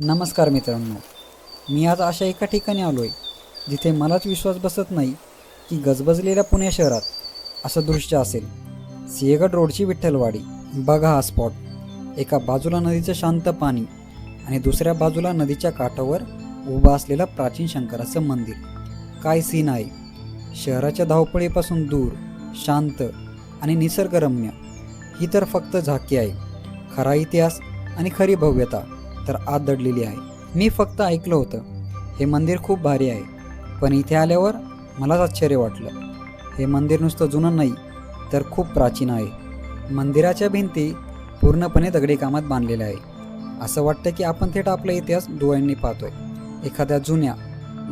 नमस्कार मित्रांनो. मी आज अशा एका ठिकाणी आलो आहे जिथे मलाच विश्वास बसत नाही की गजबजलेल्या पुणे शहरात असं दृश्य असेल. सिंहगड रोडची विठ्ठलवाडी. बघा हा स्पॉट एका बाजूला नदीचं शांत पाणी आणि दुसऱ्या बाजूला नदीच्या काठावर उभं असलेलं प्राचीन शंकराचं मंदिर. काय सीन आहे? शहराच्या धावपळीपासून दूर शांत आणि निसर्गरम्य. ही तर फक्त झाकी आहे. खरा इतिहास आणि खरी भव्यता. तर आत दडलेली आहे. मी फक्त ऐकलं होतं. हे मंदिर खूप भारी आहे. पण इथे आल्यावर मलाच आश्चर्य वाटलं. हे मंदिर नुसतं जुनं नाही तर खूप प्राचीन आहे. मंदिराच्या भिंती पूर्णपणे दगडी कामात बांधलेल्या आहे. असं वाटतं की आपण थेट आपला इतिहास डोळ्यांनी पाहतोय. एखाद्या जुन्या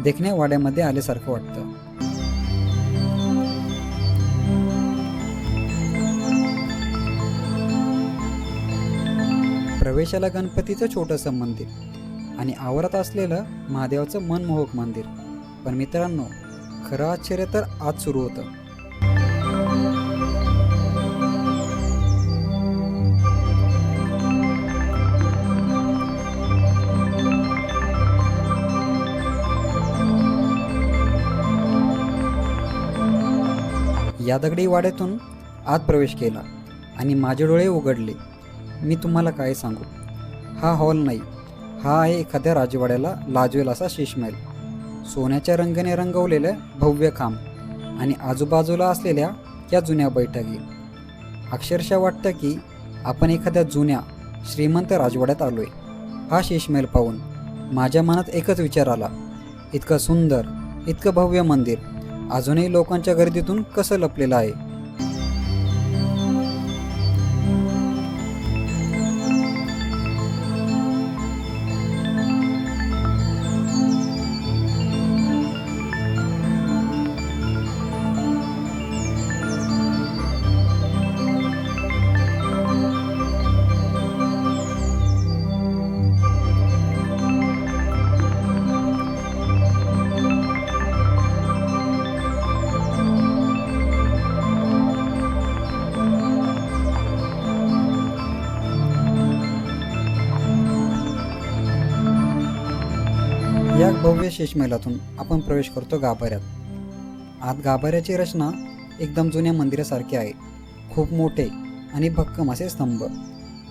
देखण्या वाड्यामध्ये आल्यासारखं वाटतं. प्रवेशाला गणपतीचं छोटंसं मंदिर आणि आवरत असलेलं महादेवाचं मनमोहक मंदिर. पण मित्रांनो खरं आश्चर्य तर आज सुरू होतं. या दगडी वाड्यातून आत प्रवेश केला आणि माझे डोळे उघडले. मी तुम्हाला काय सांगू? हा हॉल नाही. हा आहे एखाद्या राजवाड्याला लाजवेल असा शेषमहल सोन्याच्या रंगाने रंगवलेलं भव्य खांब आणि आजूबाजूला असलेल्या या जुन्या बैठकी. अक्षरशः वाटतं की आपण एखाद्या जुन्या श्रीमंत राजवाड्यात आलोय. हा शेषमहल पाहून माझ्या मनात एकच विचार आला. इतकं सुंदर इतकं भव्य मंदिर. अजूनही लोकांच्या गर्दीतून कसं लपलेलं आहे? भव्य शेषमहलातून आपण प्रवेश करतो गाभाऱ्यात. आत गाभाऱ्याची रचना एकदम जुन्या मंदिरासारखी आहे. खूप मोठे आणि भक्कम असे स्तंभ.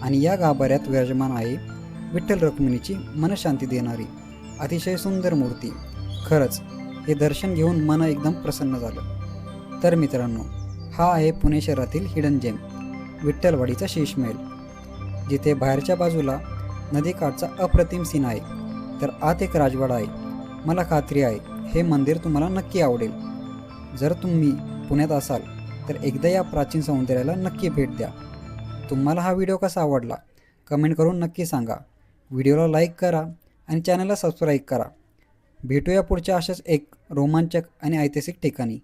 आणि या गाभाऱ्यात विराजमान आहे विठ्ठल रुक्मिणीची मनशांती देणारी अतिशय सुंदर मूर्ती. खरंच हे दर्शन घेऊन मन एकदम प्रसन्न झालं. तर मित्रांनो हा आहे पुणे शहरातील हिडन जेम विठ्ठलवाडीचा शेषमहल जिथे बाहेरच्या बाजूला नदीकाठचा अप्रतिम सीन आहे. तर आत एक राजवाडा आहे. मला खात्री आहे हे मंदिर तुम्हाला नक्की आवडेल. जर तुम्ही पुण्यात असाल तर एकदा या प्राचीन सौंदर्याला नक्की भेट द्या. तुम्हाला हा व्हिडिओ कसा आवडला कमेंट करून नक्की सांगा. व्हिडिओला लाईक करा आणि चॅनलला सबस्क्राईब करा. भेटूया पुढच्या अशाच एक रोमांचक आणि ऐतिहासिक ठिकाणी.